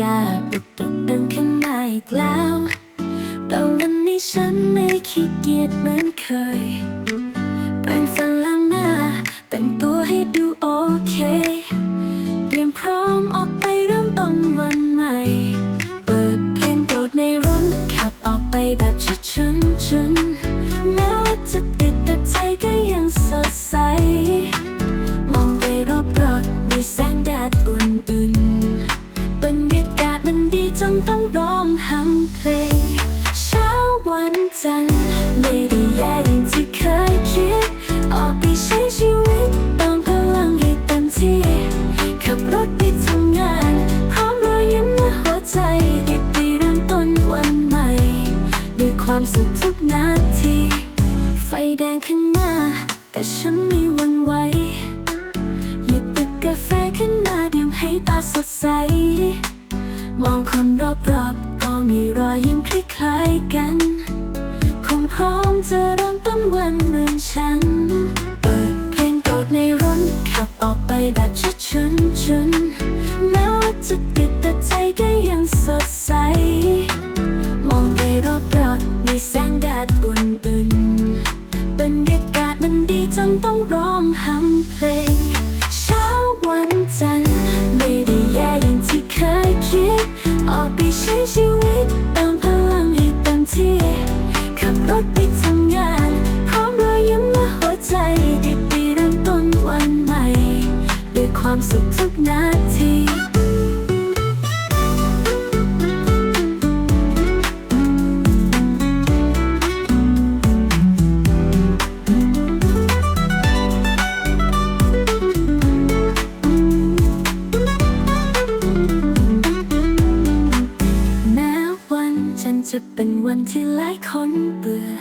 กาปลุกตกดังขึ้นมาอีกแล้วแต่วันนี้ฉันไม่ขี้เกียจเหมือนเคย เป็นฝรั่งหน้า เป็นตัวให้ดูโอเค ร้องฮัมเพลง เช้าวันจันทร์ไม่ได้แย่อย่างที่เคยคิด ออกไปใช้ชีวิตเติมพลังให้เต็มที่ ขับรถไปทำงาน พร้อมรอยยิ้มและหัวใจดีดีเริ่มต้นวันใหม่ ด้วยความสุขทุกนาที ไฟแดงข้างหน้า แต่ฉันไม่หวั่นไหวหยิบตึกกาแฟขึ้นมาดื่มให้ตาสดใส มองคนรอบๆก็มีรอยยิ้มคล้ายๆกัน คงพร้อมจะเริ่มต้นวันเหมือนฉัน เปิดเพลงโปรดในรถขับออกไปแบบชัดชุนชุนแม้ว่าจะติดแต่ใจก็ยังสดใส มองไปรอบๆมีแสงแดดอุ่นๆบรรยากาศมันดีจนต้องร้องฮัมเพลง ความสุขทุกนาทีแม้วันจันทร์จะเป็นวันที่หลายคนเบื่อ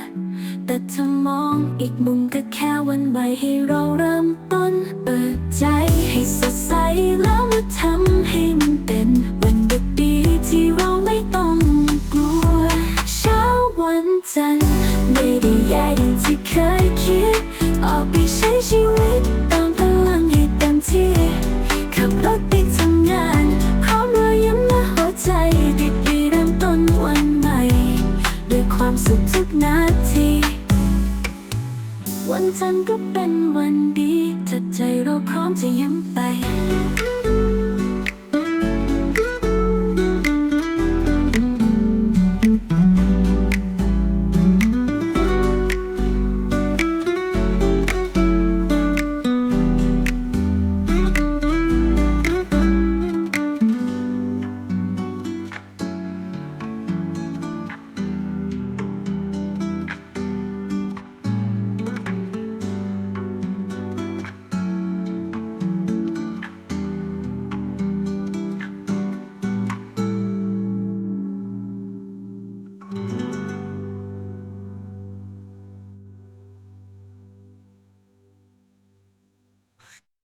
แต่ถ้ามองอีกมุมก็แค่วันใหม่ให้เราเริ่มต้นเปิดใจ วันจันทร์ไม่ได้แย่อย่างที่เคยคิด ออกไปใช้ชีวิตติมพลังให้เต็มที่ ขับรถไปทำงาน พร้อมรอยยิ้มและหัวใจดีๆเริ่มต้นวันใหม่ ด้วยความสุขทุกนาที วันจันทร์ก็เป็นวันดีถ้าใจเราพร้อมจะยิ้มไป